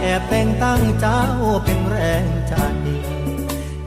แอบแต่งตั้งเจ้าเป็นแรงใจ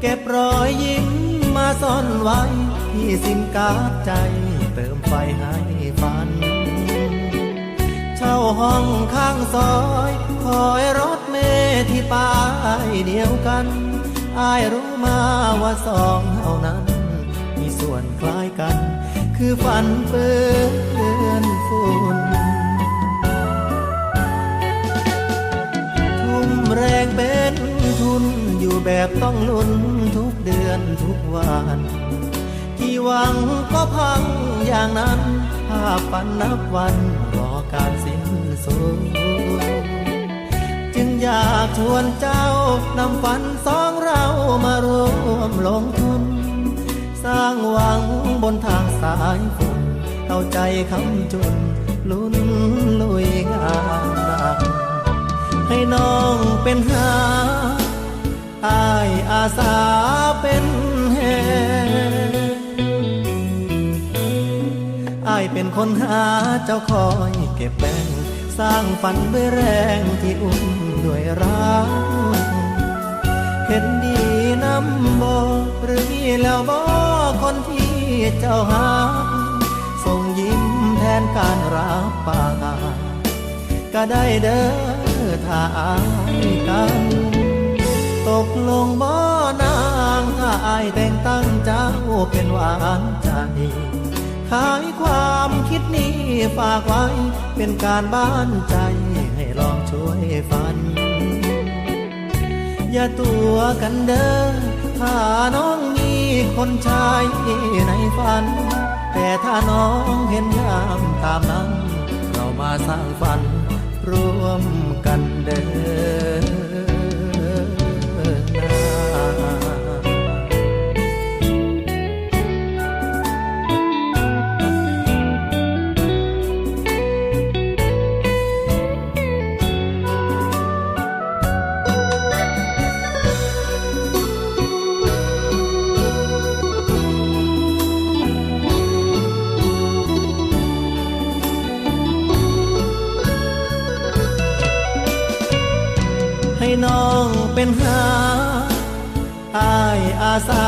เก็บรอยยิ้มมาซ่อนไว้ที่สินการดใจเติมไฟให้ฝัน เช่าห้องข้างซอยคอยรถเมที่ป้ายเดียวกันอายรู้มาว่าสองเท่านั้น มีส่วนคล้ายกัน คือฝันเปื้อ ต้องลุ้นทุกเดือนทุกวันที่หวังก็พังอย่างนั้นภาพฝันนับวันรอการสิ้นสุดจึงอยากชวนเจ้านำฝันสองเรามารวมลงทุน สร้างหวังบนทางสายฝนเข้าใจคำจุนลุ้นลุยงานให้น้องเป็นหา สาเป็นแหอายเป็นคนหาเจ้าคอยเก็บแบ่งสร้างฝันด้วยแรงที่อุ้มด้วยรักเห็นดีน้ำบอหรือมีแล้วบอคนที่เจ้าหาส่งยิ้มแทนการรับปากก็ได้เด้อถ้าอา แต่งตั้งเจ้าเป็นหวานใจขายความคิดนี้ฝากไว้ เป็นการบ้านใจให้ลองช่วยฝัน อย่าตัวกันเด้อถ้าน้องมีคนชายในฝัน แต่ถ้าน้องเห็นยามตามนั้น เรามาสร้างฝันร่วมกันเด้อ เป็นหาอายอาสา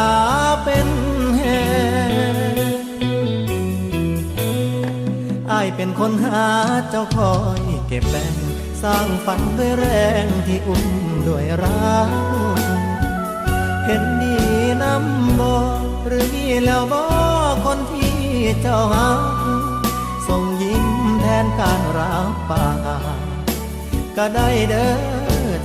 เป็นแหอายเป็นคนหาเจ้าคอยเก็บแบ่งสร้างฝันด้วยแรงที่อุ้มด้วยรักเห็นดีน้ำบอหรือมีแล้วบอคนที่เจ้าหาส่งยิ้มแทนการรับปากก็ได้เด้อ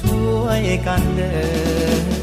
ช่วยกันเด้อ